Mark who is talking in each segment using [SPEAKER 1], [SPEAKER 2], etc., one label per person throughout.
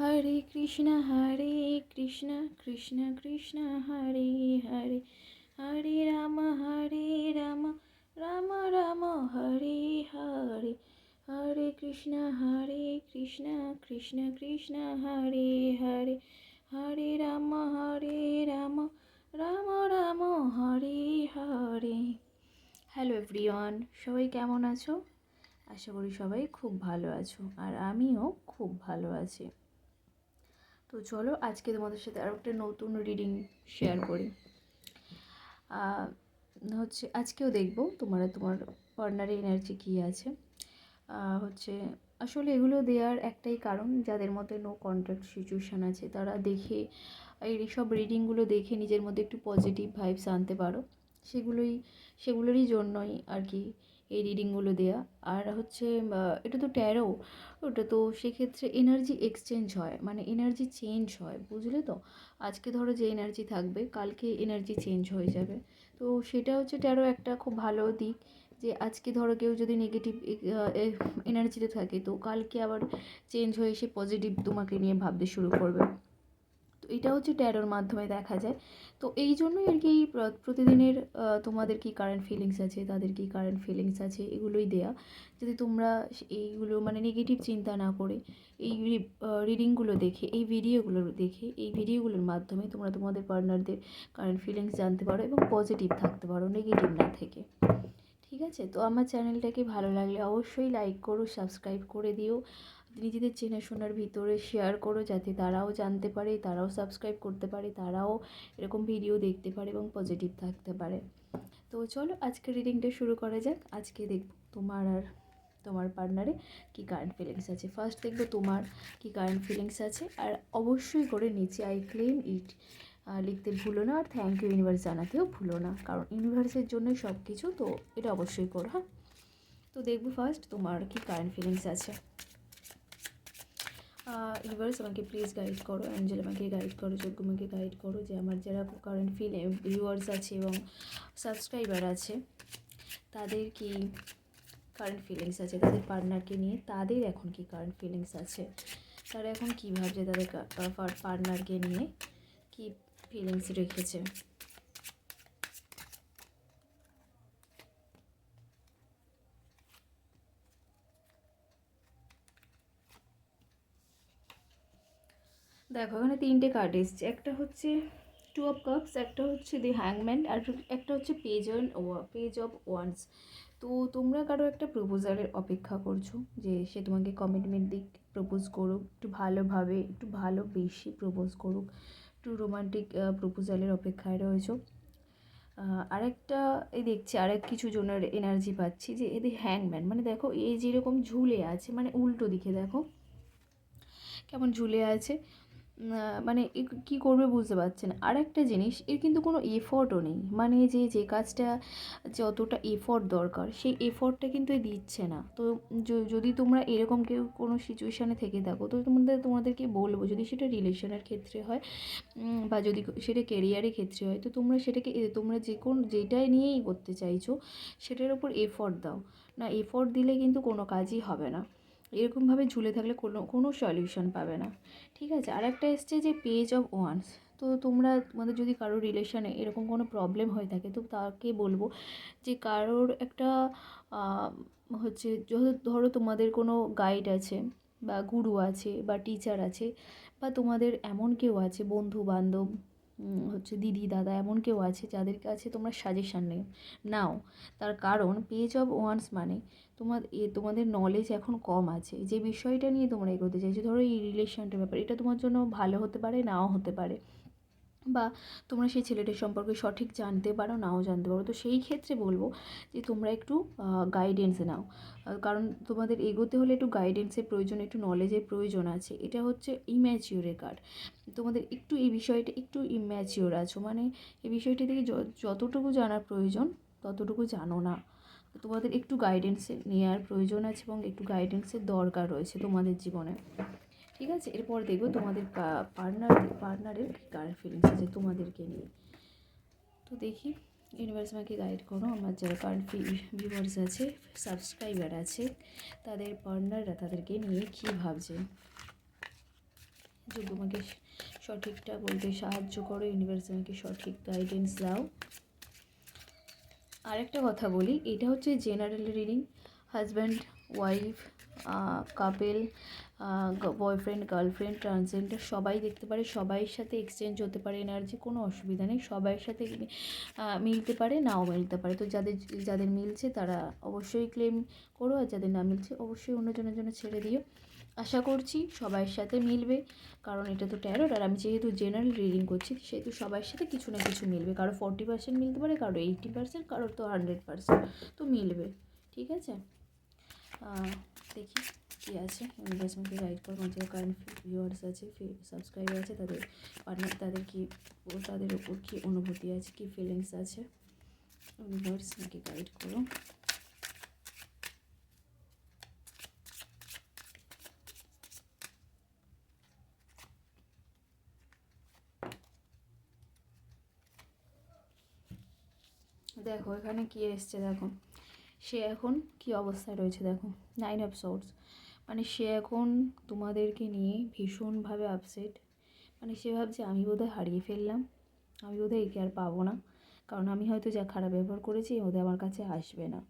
[SPEAKER 1] হরে Krishna Hare Krishna Krishna Krishna Hare Hare Hare Ram Hare Ram Ram Ram Hare Hare Hare Krishna Hare Krishna Krishna Krishna Hare Hare Hare Ram Hare Ram Ram Ram Hare Hare hello everyone সবাই কেমন আছো আশা করি সবাই খুব ভালো আছো আর আমিও খুব ভালো আছি তো চলো আজকে তোমাদের সাথে আরও একটা নতুন রিডিং শেয়ার করি হচ্ছে আজকেও দেখব তোমরা তোমার কর্নারে এনার্জি কী আছে হচ্ছে আসলে এগুলো দেওয়ার একটাই কারণ যাদের মধ্যে নো কন্ট্রাক্ট সিচুয়েশান আছে তারা দেখে এই সব রিডিংগুলো দেখে নিজের মধ্যে একটু পজিটিভ ভাইবস আনতে পারো সেগুলোই সেগুলোরই জন্যই আর কি এই রিডিংগুলো দেয়া আর হচ্ছে এটা তো ট্যারো ওটা তো সেক্ষেত্রে এনার্জি এক্সচেঞ্জ হয় মানে এনার্জি চেঞ্জ হয় বুঝলে তো আজকে ধরো যে এনার্জি থাকবে কালকে এনার্জি চেঞ্জ হয়ে যাবে তো সেটা হচ্ছে ট্যারো একটা খুব ভালো দিক যে আজকে ধরো কেউ যদি নেগেটিভ এনার্জিতে থাকে তো কালকে আবার চেঞ্জ হয়ে সে পজিটিভ তোমাকে নিয়ে ভাবতে শুরু করবে এটা হচ্ছে ট্যারোর মাধ্যমে দেখা যায় তো এই জন্যই আর কি প্রতিদিনের তোমাদের কি কারেন্ট ফিলিংস আছে তাদের কি কারেন্ট ফিলিংস আছে এগুলোই দেয়া যদি তোমরা এইগুলো মানে নেগেটিভ চিন্তা না করে এই রিডিংগুলো দেখে এই ভিডিওগুলো দেখে এই ভিডিওগুলোর মাধ্যমে তোমরা তোমাদের পার্টনারদের কারেন্ট ফিলিংস জানতে পারো এবং পজিটিভ থাকতে পারো নেগেটিভ না থেকে ঠিক আছে তো আমার চ্যানেলটাকে ভালো লাগলে অবশ্যই লাইক করো সাবস্ক্রাইব করে দিও নিজেদের চেনাশোনার ভিতরে শেয়ার করো যাতে তারাও জানতে পারে তারাও সাবস্ক্রাইব করতে পারে তারাও এরকম ভিডিও দেখতে পারে এবং পজিটিভ থাকতে পারে তো চলো আজকে রিডিংটা শুরু করা যাক আজকে দেখব তোমার আর তোমার পার্টনারে কি কারেন্ট ফিলিংস আছে ফার্স্ট দেখবো তোমার কি কারেন্ট ফিলিংস আছে আর অবশ্যই করে নিচে আই ক্লেম ইট লিখতে ভুলো না আর থ্যাংক ইউ ইউনিভার্স জানাতেও ভুলো না কারণ ইউনিভার্সের জন্যই সব কিছু তো এটা অবশ্যই করো হ্যাঁ তো দেখবো ফার্স্ট তোমার কি কারেন্ট ফিলিংস আছে ইউভার্স আমাকে প্লিজ গাইড করো অ্যাঞ্জেল আমাকে গাইড করো যজ্ঞমাকে গাইড করো যে আমার যারা কারেন্ট ফিল ভিউয়ার্স আছে এবং সাবস্ক্রাইবার আছে তাদের কি কারেন্ট ফিলিংস আছে তাদের পার্টনারকে নিয়ে তাদের এখন কি কারেন্ট ফিলিংস আছে তারা এখন কী ভাবছে তাদের পার্টনারকে নিয়ে কি ফিলিংস রেখেছে দেখো এখানে তিনটে কার্ড এসছে একটা হচ্ছে টু অফ কাপস একটা হচ্ছে দি হ্যাংম্যান আর একটা হচ্ছে page on page of once তো তোমরা কারো একটা প্রপোজালের অপেক্ষা করছো যে সে তোমাকে কমিটমেন্ট দিক প্রপোজ করুক একটু ভালোভাবে একটু ভালো বেশি প্রপোজ করুক একটু রোমান্টিক প্রপোজালের অপেক্ষায় রয়েছো আরেকটা এই দেখছি আরেক কিছু জনের এনার্জি পাচ্ছি যে এদের হ্যাংম্যান মানে দেখো এ যেরকম ঝুলে আছে মানে উল্টো দিকে দেখো কেমন ঝুলে আছে মানে কি করবে বুঝতে পারছে না আর একটা জিনিস এর কিন্তু কোনো এফর্টও নেই মানে যে যে কাজটা যতটা এফর্ট দরকার সেই এফর্টটা কিন্তু দিচ্ছে না তো যদি তোমরা এরকম কেউ কোনো সিচুয়েশানে থেকে থাকো তো তোমাদের তোমাদেরকে বলবো যদি সেটা রিলেশনের ক্ষেত্রে হয় বা যদি সেটা কেরিয়ারের ক্ষেত্রে হয় তো তোমরা সেটাকে তোমরা যে কোন যেটাই নিয়েই করতে চাইছো সেটার উপর এফর্ট দাও না এফর্ট দিলে কিন্তু কোনো কাজই হবে না এরকমভাবে ঝুলে থাকলে কোনো কোনো সলিউশন পাবে না ঠিক আছে আর একটা এসছে যে পেজ অফ ওয়ান্স তো তোমরা তোমাদের যদি কারোর রিলেশনে এরকম কোনো প্রবলেম হয়ে থাকে তো তাকে বলবো যে কারোর একটা হচ্ছে ধরো তোমাদের কোনো গাইড আছে বা গুরু আছে বা টিচার আছে বা তোমাদের এমন কেউ আছে বন্ধু বান্ধব হচ্ছে দিদি দাদা এমন কেউ আছে যাদের কাছে তোমরা সাজেশান নেই নাও তার কারণ পেজ অফ ওয়ান্স মানে তোমার এ তোমাদের নলেজ এখন কম আছে যে বিষয়টা নিয়ে তোমরা এগোতে চাইছো ধরো এই রিলেশনটার ব্যাপারে এটা তোমার জন্য ভালো হতে পারে নাও হতে পারে বা তোমরা সেই ছেলেটির সম্পর্কে সঠিক জানতে পারো নাও জানতে পারো তো সেই ক্ষেত্রে বলবো যে তোমরা একটু গাইডেন্স নাও কারণ তোমাদের এগোতে হলে একটু গাইডেন্সের প্রয়োজন একটু নলেজের প্রয়োজন আছে এটা হচ্ছে ইম্যাচিওরের কার্ড তোমাদের একটু এই বিষয়টা একটু ইম্যাচিওর আছো মানে এই বিষয়টি থেকে যতটুকু জানার প্রয়োজন ততটুকু জানো না তোমাদের একটু গাইডেন্স নেওয়ার প্রয়োজন আছে এবং একটু গাইডেন্সের দরকার রয়েছে তোমাদের জীবনে ঠিক আছে এরপর দেখবো তোমাদের পার্টনার পার্টনারের কারেন্ট ফিলিংস আছে তোমাদেরকে নিয়ে তো দেখি ইউনিভার্স আমাকে গাইড করো আমার যারা কারেন্ট ভিউয়ার্স আছে সাবস্ক্রাইবার আছে তাদের পার্টনাররা তাদেরকে নিয়ে কী ভাবছে যদি তোমাকে সঠিকটা বলতে সাহায্য করো ইউনিভার্স আমাকে সঠিক গাইডেন্স দাও আরেকটা কথা বলি এটা হচ্ছে general reading husband wife couple boyfriend girlfriend transgender সবাই দেখতে পারে সবাইয়ের সাথে এক্সচেঞ্জ হতে পারে এনার্জি কোনো অসুবিধা নেই সবাইয়ের সাথে মিলতে পারে নাও মিলতে পারে তো যাদের যাদের মিলছে তারা অবশ্যই ক্লেম করো আর যাদের না মিলছে অবশ্যই অন্যজনের জন্য ছেড়ে দিও আশা করছি সবাইয়ের সাথে মিলবে কারণ এটা তো ট্যারোট আর আমি যেহেতু জেনারেল রিডিং করছি সেহেতু সবার সাথে কিছু না কিছু মিলবে কারো ফর্টি পার্সেন্ট মিলতে পারে কারো এইটি পার্সেন্ট কারোর তো হান্ড্রেড পার্সেন্ট তো মিলবে ঠিক আছে দেখি কী আছে ইনভেস্টমেন্টে গাইড করুন যে কারেন্ট ভিউয়ার্স আছে সাবস্ক্রাইবার আছে তাদের পার্টনার তাদের কী তাদের ওপর কী অনুভূতি আছে কী ফিলিংস আছে ভিউয়ার্স নাকি গাইড করুন দেখো এখানে কী এসছে দেখো সে এখন কি অবস্থায় রয়েছে দেখো নাইন অফ সোর্স মানে সে এখন তোমাদেরকে নিয়ে ভীষণভাবে আপসেট মানে সে ভাবছে আমি বোধহয় হারিয়ে ফেললাম আমি বোধহয় একে আর পাবো না কারণ আমি হয়তো যা খারাপ ব্যবহার করেছি ওদের আমার কাছে আসবে না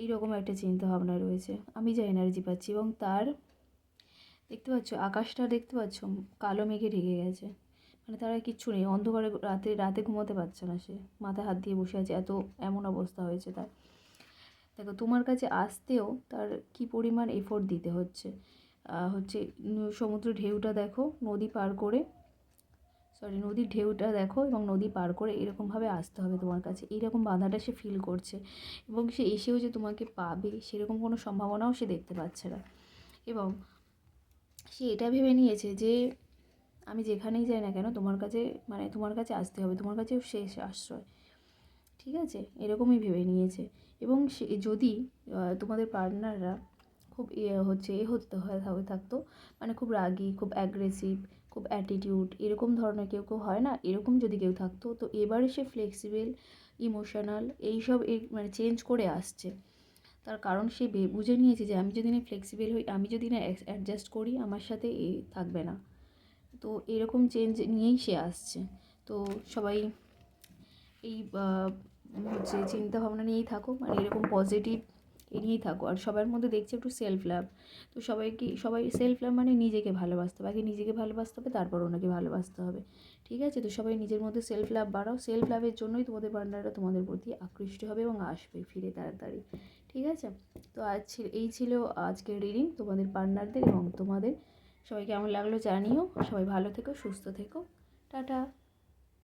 [SPEAKER 1] এই রকম একটা চিন্তা ভাবনা রয়েছে আমি যা এনার্জি পাচ্ছি এবং তার দেখতে পাচ্ছ আকাশটা দেখতে পাচ্ছ কালো মেঘে ঢেকে গেছে মানে তারা কিচ্ছু নেই অন্ধকারে রাতে রাতে ঘুমোতে পারছে না সে মাথায় হাত দিয়ে বসে আছে এত এমন অবস্থা হয়েছে তার দেখো তোমার কাছে আসতেও তার কি পরিমাণ এফোর্ট দিতে হচ্ছে হচ্ছে সমুদ্র ঢেউটা দেখো নদী পার করে সরি নদীর ঢেউটা দেখো এবং নদী পার করে এরকমভাবে আসতে হবে তোমার কাছে এইরকম বাধাটা সে ফিল করছে এবং সে এসেও যে তোমাকে পাবে সেরকম কোনো সম্ভাবনাও সে দেখতে পাচ্ছে না এবং সে এটা ভেবে নিয়েছে যে আমি যেখানেই যাই না কেন তোমার কাছে মানে তোমার কাছে আসতে হবে তোমার কাছে শেষ আশ্রয় ঠিক আছে এরকমই ভেবে নিয়েছে এবং সে যদি তোমাদের পার্টনাররা খুব এ হচ্ছে এ হতে হয়ে থাকতো মানে খুব রাগি খুব অ্যাগ্রেসিভ খুব অ্যাটিটিউড এরকম ধরনের কেউ কেউ হয় না এরকম যদি কেউ থাকতো তো এবারে সে ফ্লেক্সিবল ইমোশনাল এইসব মানে চেঞ্জ করে আসছে তার কারণ সে বুঝে নিয়েছে যে আমি যদি না ফ্লেক্সিবেল হই আমি যদি না অ্যাডজাস্ট করি আমার সাথে এ থাকবে না তো এরকম চেঞ্জ নিয়েই সে আসছে তো সবাই এই যে মানে চিন্তা ভাবনা নিয়েই থাকো মানে এরকম পজিটিভ এ নিয়েই থাকো আর সবার মধ্যে দেখছি একটু সেলফ লাভ তো সবাইকে সবাই সেলফ লাভ মানে নিজেকে ভালোবাসতে হবে আগে নিজেকে ভালোবাসতে হবে তারপর ওনাকে ভালোবাসতে হবে ঠিক আছে তো সবাই নিজের মধ্যে সেলফ লাভ বাড়াও সেলফ লাভের জন্যই তোমাদের পার্টনাররা তোমাদের প্রতি আকৃষ্ট হবে এবং আসবে ফিরে তাড়াতাড়ি ঠিক আছে তো আজ এই ছিল আজকের রিডিং তোমাদের পার্টনারদের এবং তোমাদের সবাই কেমন লাগলো জানিও সবাই ভালো থেকো সুস্থ থেকো টাটা